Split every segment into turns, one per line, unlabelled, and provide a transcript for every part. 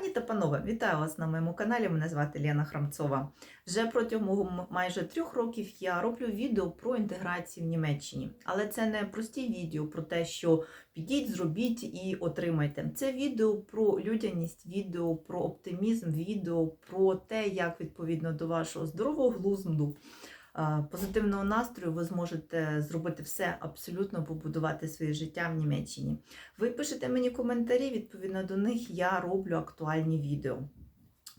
Пані та панове, вітаю вас на моєму каналі. Мене звати Лена Храмцова. Вже протягом майже трьох років я роблю відео про інтеграцію в Німеччині. Але це не прості відео про те, що підіть, зробіть і отримайте. Це відео про людяність, відео про оптимізм, відео про те, як відповідно до вашого здорового глузду. Позитивного настрою ви зможете зробити все абсолютно побудувати своє життя в Німеччині. Ви пишете мені коментарі, відповідно до них я роблю актуальні відео.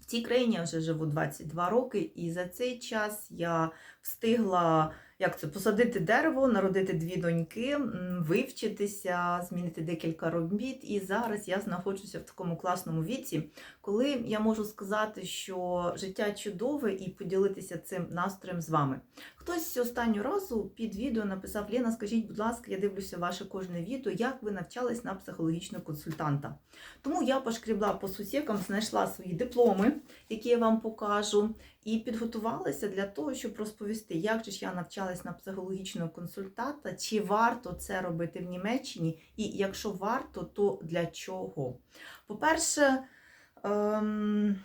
В цій країні я вже живу 22 роки, і за цей час я встигла як це, посадити дерево, народити дві доньки, вивчитися, змінити декілька робіт. І зараз я знаходжуся в такому класному віці, коли я можу сказати, що життя чудове і поділитися цим настроєм з вами. Хтось останнього разу під відео написав: Лена, скажіть, будь ласка, я дивлюся ваше кожне відео, як ви навчались на психологічного консультанта. Тому я пошкрібла по сусікам, знайшла свої дипломи, які я вам покажу, і підготувалася для того, щоб розповісти, як же ж я навчалась на психологічного консультанта, чи варто це робити в Німеччині, і якщо варто, то для чого? По-перше, ем...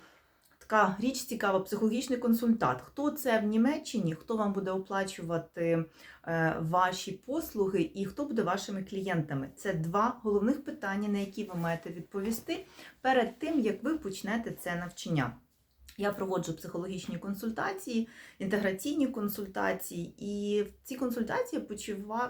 Така річ цікава, психологічний консультант. Хто це в Німеччині, хто вам буде оплачувати е, ваші послуги і хто буде вашими клієнтами? Це два головних питання, на які ви маєте відповісти перед тим, як ви почнете це навчання. Я проводжу психологічні консультації, інтеграційні консультації, і в ці консультації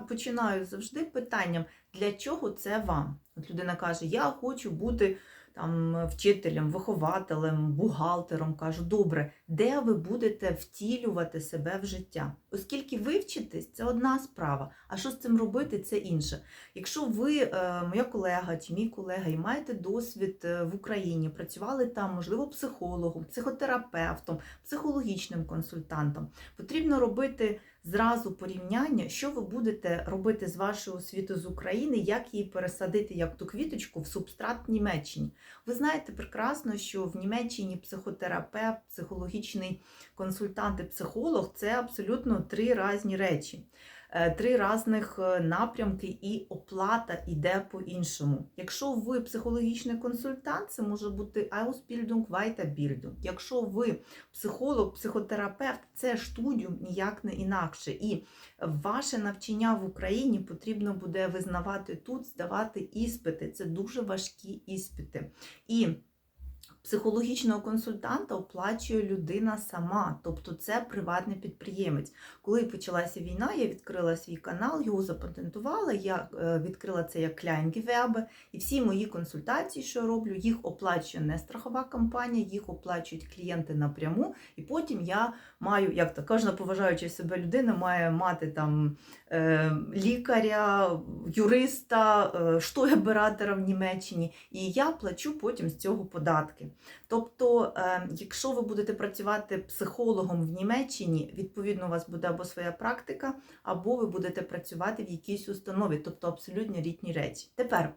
починаю завжди питанням, для чого це вам? От людина каже: Я хочу бути там вчителем, вихователем, бухгалтером. Кажу, добре, де ви будете втілювати себе в життя? Оскільки ви вчитесь, це одна справа. А що з цим робити, це інше. Якщо ви, е, моя колега чи мій колега, і маєте досвід е, в Україні, працювали там, можливо, психологом, психотерапевтом, психологічним консультантом, потрібно робити зразу порівняння, що ви будете робити з вашою освітою з України, як її пересадити як ту квіточку в субстрат Німеччині. Ви знаєте прекрасно, що в Німеччині психотерапевт, психологічний консультант і психолог це абсолютно три різні речі. Е, Три різних е, напрямки і оплата йде по-іншому. Якщо ви психологічний консультант, це може бути Ausbildung, Weiterbildung. Якщо ви психолог, психотерапевт, це студіум ніяк не інакше. І ваше навчання в Україні потрібно буде визнавати тут, здавати іспити. Це дуже важкі іспити. І Психологічного консультанта оплачує людина сама, тобто це приватний підприємець. Коли почалася війна, я відкрила свій канал, його запатентувала. Я е, відкрила це як Kleingewerbe, і всі мої консультації, що роблю, їх оплачує не страхова компанія, їх оплачують клієнти напряму. І потім я маю, як то кожна поважаюча себе людина, має мати там е, лікаря, юриста, е, штойбератора в Німеччині, і я плачу потім з цього податки. Тобто, е, якщо ви будете працювати психологом в Німеччині, відповідно, у вас буде або своя практика, або ви будете працювати в якійсь установі, тобто абсолютно рідні речі. Тепер,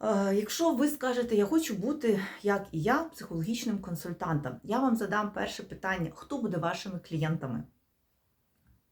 е, якщо ви скажете, я хочу бути, як і я, психологічним консультантом, я вам задам перше питання: хто буде вашими клієнтами?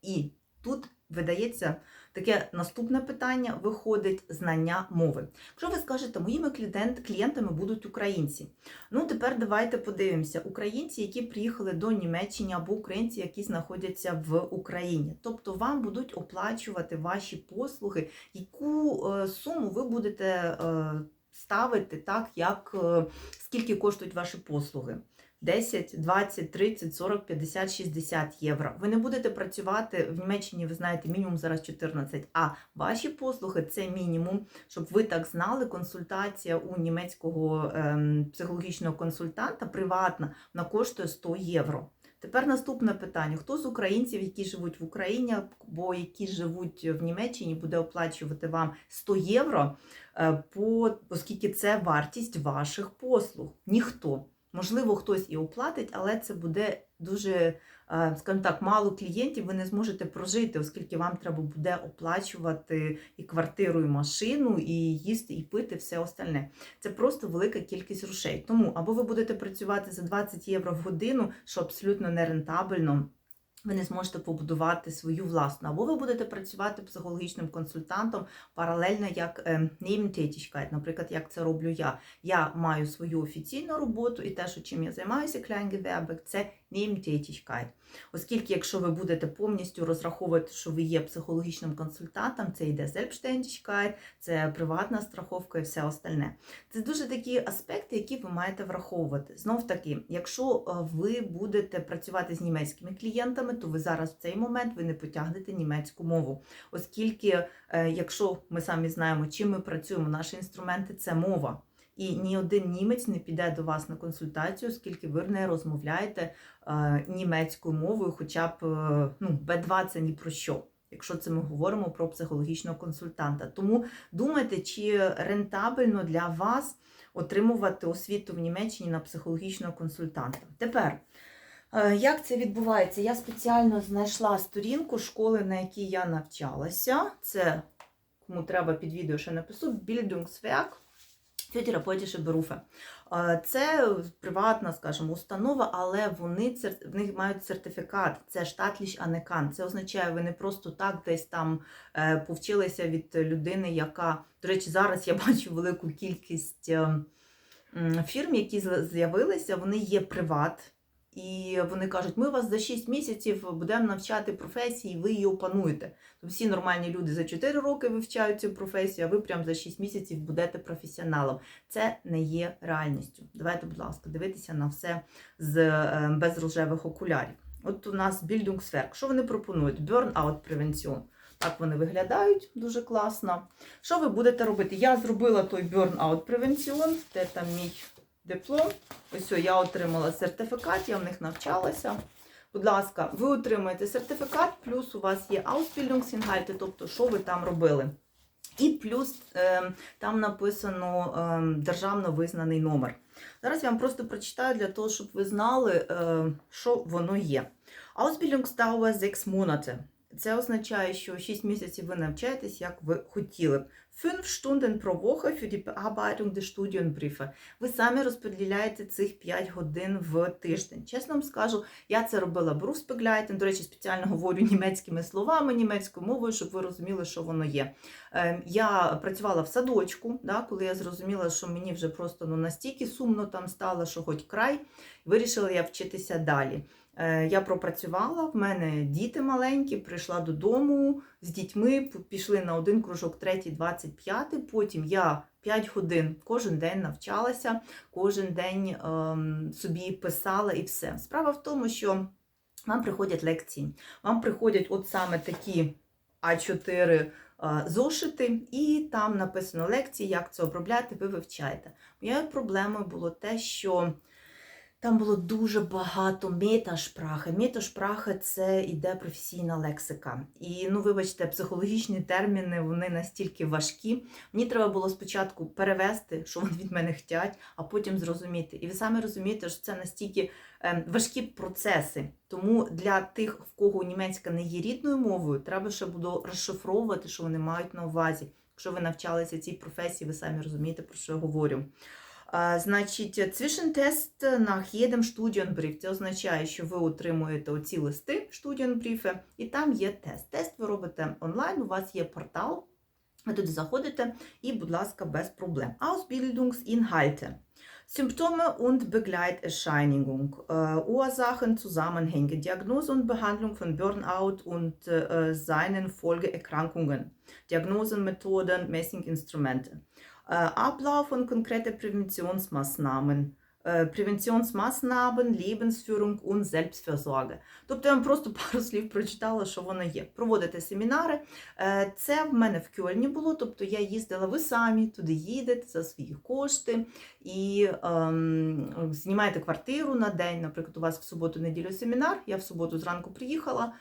І тут видається таке наступне питання: виходить знання мови. Якщо ви скажете, моїми клієнт- клієнтами будуть українці. Ну, тепер давайте подивимося: українці, які приїхали до Німеччини, або українці, які знаходяться в Україні. Тобто вам будуть оплачувати ваші послуги, яку е, суму ви будете е, ставити так, як е, скільки коштують ваші послуги. 10, 20, 30, 40, 50, 60 євро. Ви не будете працювати в Німеччині, ви знаєте, мінімум зараз 14, а ваші послуги це мінімум, щоб ви так знали, консультація у німецького ем, психологічного консультанта приватна, вона коштує 100 євро. Тепер наступне питання: хто з українців, які живуть в Україні, або які живуть в Німеччині, буде оплачувати вам 100 євро, е, по, оскільки це вартість ваших послуг? Ніхто. Можливо, хтось і оплатить, але це буде дуже, е, скажімо так, мало клієнтів. Ви не зможете прожити, оскільки вам треба буде оплачувати і квартиру, і машину, і їсти, і пити, все остальне. Це просто велика кількість грошей. Тому або ви будете працювати за 20 євро в годину, що абсолютно нерентабельно. Ви не зможете побудувати свою власну. Або ви будете працювати психологічним консультантом паралельно як е, наприклад, як це роблю я. Я маю свою офіційну роботу, і те, що чим я займаюся, Kleingewerbe, це Nebentätigkeit. Оскільки, якщо ви будете повністю розраховувати, що ви є психологічним консультантом, це йде Selbstständigkeit, це приватна страховка і все остальне. Це дуже такі аспекти, які ви маєте враховувати. Знов таки, якщо е, ви будете працювати з німецькими клієнтами, то ви зараз в цей момент ви не потягнете німецьку мову. Оскільки, е, якщо ми самі знаємо, чим ми працюємо, наші інструменти це мова. І ні один німець не піде до вас на консультацію, оскільки ви не розмовляєте е, німецькою мовою, хоча б е, ну, Б2 це ні про що. Якщо це ми говоримо про психологічного консультанта. Тому думайте, чи рентабельно для вас отримувати освіту в Німеччині на психологічного консультанта. Тепер, е, як це відбувається? Я спеціально знайшла сторінку школи, на якій я навчалася. Це кому треба під відео ще напишу Bildungswerk für therapeutische Berufe. Е, Це приватна, скажімо, установа, але вони в них мають сертифікат. Це штатліш анекан. Це означає, ви не просто так десь там е, повчилися від людини, яка, до речі, зараз я бачу велику кількість е, фірм, які з'явилися, вони є приват. І вони кажуть, ми вас за 6 місяців будемо навчати професії, ви її опануєте. То всі нормальні люди за 4 роки вивчають цю професію, а ви прямо за 6 місяців будете професіоналом. Це не є реальністю. Давайте, будь ласка, дивитися на все з е, без рожевих окулярів. От у нас Bildungswerk. Що вони пропонують? Burnout превенціон. Так вони виглядають дуже класно. Що ви будете робити? Я зробила той Burnout превенціон, де там мій диплом. Ось я отримала сертифікат, я в них навчалася. Будь ласка, ви отримаєте сертифікат, плюс у вас є Ausbildungsinhalte, тобто, що ви там робили. І плюс е, там написано е, державно визнаний номер. Зараз я вам просто прочитаю для того, щоб ви знали, е, що воно є. Ausbildungsdauer 6 Monate. Це означає, що 6 місяців ви навчаєтесь, як ви хотіли б. 5 Stunden pro Woche für die Bearbeitung der Studienbriefe. Ви самі розподіляєте цих 5 годин в тиждень. Чесно вам скажу, я це робила Berufsbegleiten, до речі, спеціально говорю німецькими словами, німецькою мовою, щоб ви розуміли, що воно є. Е, Я працювала в садочку, да, коли я зрозуміла, що мені вже просто ну, настільки сумно там стало, що хоч край, вирішила я вчитися далі. Е, Я пропрацювала, в мене діти маленькі, прийшла додому з дітьми, пішли на один кружок, третій, 25, потім я 5 годин кожен день навчалася, кожен день ем, собі писала і все. Справа в тому, що вам приходять лекції, вам приходять от саме такі А4 е, зошити, і там написано лекції, як це обробляти, ви вивчаєте. Моєю проблемою було те, що там було дуже багато меташпрахи. Меташпрахи це іде професійна лексика. І ну, вибачте, психологічні терміни вони настільки важкі. Мені треба було спочатку перевести, що вони від мене хотять, а потім зрозуміти. І ви самі розумієте, що це настільки е, важкі процеси. Тому для тих, в кого німецька не є рідною мовою, треба ще буду розшифровувати, що вони мають на увазі. Якщо ви навчалися цій професії, ви самі розумієте, про що я говорю. А, Значить, цвішентест на єдем студіонбріф. Це означає, що ви отримуєте оці листи студіонбріфи, і там є тест. Тест ви робите онлайн, у вас є портал. Ви туди заходите і, будь ласка, без проблем. Ausbildungsinhalte. Symptome und Begleiterscheinung, äh, Ursachen, Zusammenhänge, Diagnose und Behandlung von Burnout und äh, seinen Folgeerkrankungen, Diagnosenmethoden, Messinginstrumente. Ablauf und konkrete Präventionsmaßnahmen. Präventionsmaßnahmen, Lebensführung und Selbstversorge. Тобто я вам просто пару слів прочитала, що воно є. Проводите семінари. Е, Це в мене в Кьольні було, тобто я їздила, ви самі туди їдете за свої кошти і ем, знімаєте квартиру на день. Наприклад, у вас в суботу-неділю семінар. Я в суботу зранку приїхала,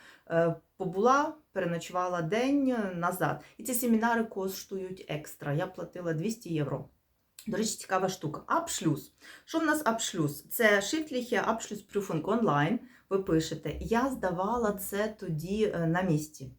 побула, переночувала день назад. І ці семінари коштують екстра. Я платила 200 євро. До речі, цікава штука. Абшлюз. Що в нас абшлюз? Це Schriftliche Abschlussprüfung онлайн. Ви пишете. Я здавала це тоді е, на місці.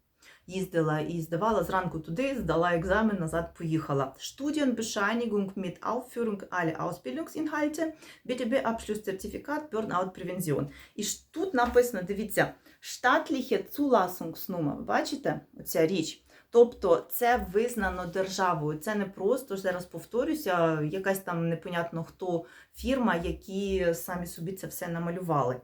їздила і здавала зранку туди, здала екзамен, назад поїхала. Studienbescheinigung mit Aufführung aller Ausbildungsinhalte, BTB Abschlusszertifikat, Burnout Prävention. І тут написано, дивіться, штатліхе Zulassungsnummer. Бачите, оця річ. Тобто це визнано державою. Це не просто зараз повторюся, якась там непонятно хто фірма, які самі собі це все намалювали.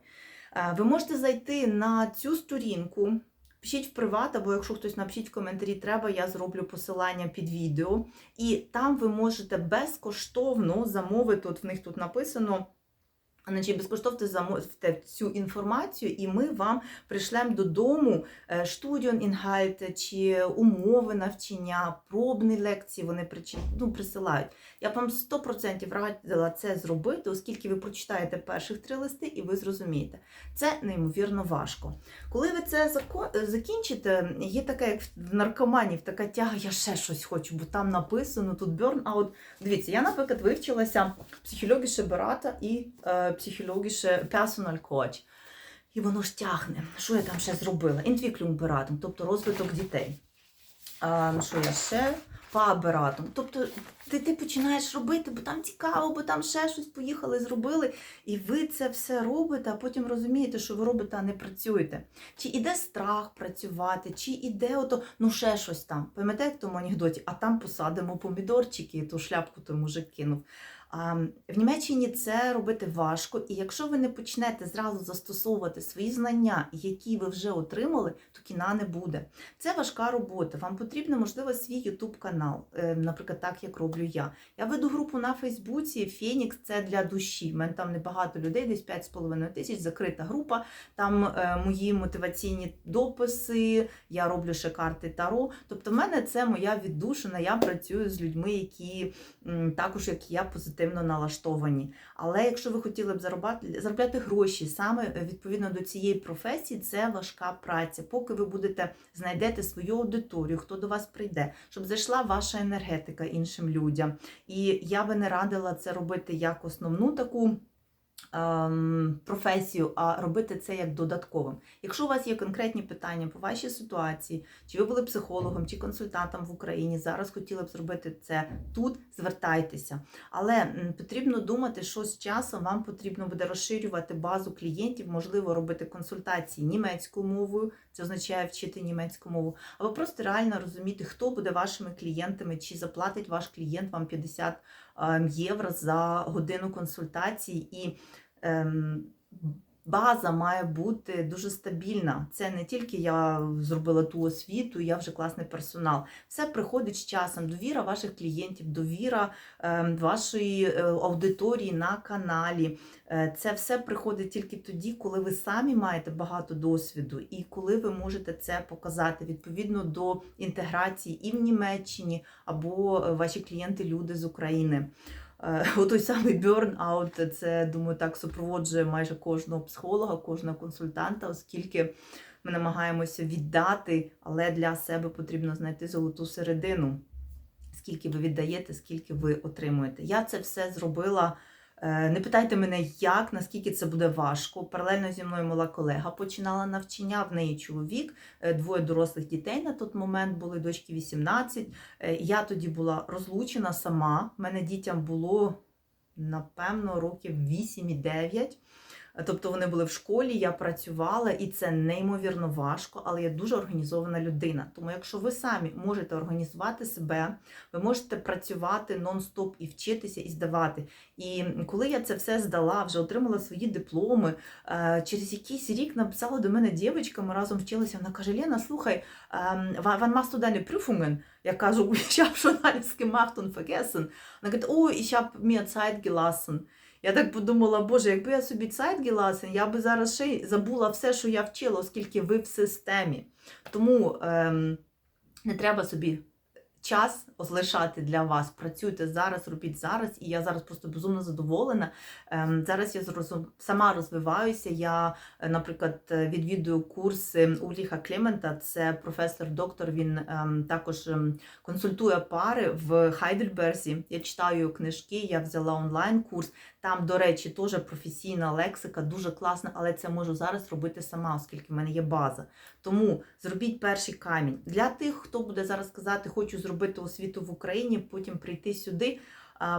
Е, Ви можете зайти на цю сторінку, пишіть в приват, або якщо хтось напишіть в коментарі, треба, я зроблю посилання під відео. І там ви можете безкоштовно замовити, от в них тут написано. Значить, безкоштовно замовте цю інформацію, і ми вам пришлемо додому студіон-інгальти чи умови навчання, пробні лекції вони ну, присилають. Я б вам 100% радила це зробити, оскільки ви прочитаєте перших три листи і ви зрозумієте. Це неймовірно важко. Коли ви це закінчите, є таке, як в наркоманів, така тяга, я ще щось хочу, бо там написано тут burnout. Дивіться, я, наприклад, вивчилася психологіше Берата і психологіше персональ коч. І воно ж тягне. Що я там ще зробила? Бератом, тобто розвиток дітей. А, що я ще? Пабератом. Тобто ти, ти починаєш робити, бо там цікаво, бо там ще щось поїхали, зробили. І ви це все робите, а потім розумієте, що ви робите, а не працюєте. Чи іде страх працювати, чи іде ото, ну ще щось там. Пам'ятаєте в тому анекдоті, а там посадимо помідорчики, ту шляпку той мужик кинув. В Німеччині це робити важко, і якщо ви не почнете зразу застосовувати свої знання, які ви вже отримали, то кіна не буде. Це важка робота. Вам потрібен, можливо, свій YouTube канал, е, наприклад, так як роблю я. Я веду групу на Фейсбуці. Фенікс це для душі. У мене там небагато людей, десь 5,5 тисяч, закрита група. Там е, мої мотиваційні дописи, я роблю ще карти Таро. Тобто, в мене це моя віддушина. Я працюю з людьми, які також, як я, позитивно налаштовані. Але якщо ви хотіли б заробляти, заробляти гроші саме е, відповідно до цієї професії, це важка праця. Поки ви будете знайдете свою аудиторію, хто до вас прийде, щоб зайшла ваша енергетика іншим людям. І я би не радила це робити як основну таку. Ем, Професію, а робити це як додатковим. Якщо у вас є конкретні питання по вашій ситуації, чи ви були психологом чи консультантом в Україні, зараз хотіли б зробити це тут, звертайтеся. Але потрібно думати, що з часом вам потрібно буде розширювати базу клієнтів, можливо, робити консультації німецькою мовою, це означає вчити німецьку мову, або просто реально розуміти, хто буде вашими клієнтами, чи заплатить ваш клієнт вам 50 ем, євро за годину консультації. І ем, база має бути дуже стабільна. Це не тільки я зробила ту освіту, я вже класний персонал. Все приходить з часом. Довіра ваших клієнтів, довіра ем, вашої е, аудиторії на каналі. Е, Це все приходить тільки тоді, коли ви самі маєте багато досвіду, і коли ви можете це показати відповідно до інтеграції і в Німеччині, або е, ваші клієнти люди з України. Е, той самий burnout, це думаю, так супроводжує майже кожного психолога, кожного консультанта, оскільки ми намагаємося віддати, але для себе потрібно знайти золоту середину. Скільки ви віддаєте, скільки ви отримуєте. Я це все зробила. Е, Не питайте мене, як, наскільки це буде важко. Паралельно зі мною мала колега починала навчання, в неї чоловік, е, двоє дорослих дітей на той момент були, дочки 18. Е, Я тоді була розлучена сама. У мене дітям було, напевно, років 8 і 9. Тобто вони були в школі, я працювала, і це неймовірно важко, але я дуже організована людина. Тому, якщо ви самі можете організувати себе, ви можете працювати нон-стоп і вчитися і здавати. І коли я це все здала, вже отримала свої дипломи, е, через якийсь рік написала до мене дівчинка, ми разом вчилися. Вона каже: Лена, слухай, ем, machst du deine Prüfungen? Я кажу, habe schon alles gemacht und vergessen. Вона каже, oh, ich habe mir Zeit gelassen. Я так подумала, боже, якби я собі сайт геласен, я би зараз ще й забула все, що я вчила, оскільки ви в системі. Тому ем, не треба собі час лишати для вас. Працюйте зараз, робіть зараз, і я зараз просто безумно задоволена. Ем, Зараз я сама розвиваюся. Я, е, наприклад, е, відвідую курси Уліха Клемента, це професор-доктор. Він ем, також ем, консультує пари в Хайдельберзі. Я читаю книжки, я взяла онлайн-курс. Там, до речі, теж професійна лексика, дуже класна, але це можу зараз робити сама, оскільки в мене є база. Тому зробіть перший камінь. Для тих, хто буде зараз казати, хочу зробити освіту в Україні, потім прийти сюди.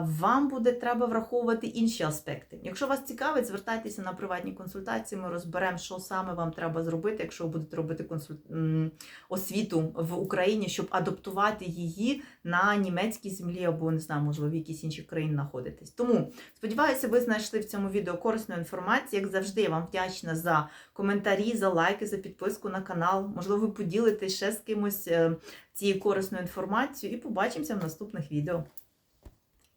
Вам буде треба враховувати інші аспекти. Якщо вас цікавить, звертайтеся на приватні консультації. Ми розберемо, що саме вам треба зробити, якщо ви будете робити консуль... м, освіту в Україні, щоб адаптувати її на німецькій землі або не знаю, можливо, в якійсь іншій країні знаходитесь. Тому сподіваюся, ви знайшли в цьому відео корисну інформацію. Як завжди, я вам вдячна за коментарі, за лайки, за підписку на канал. Можливо, ви поділитесь ще з кимось е, цією корисною інформацією і побачимося в наступних відео.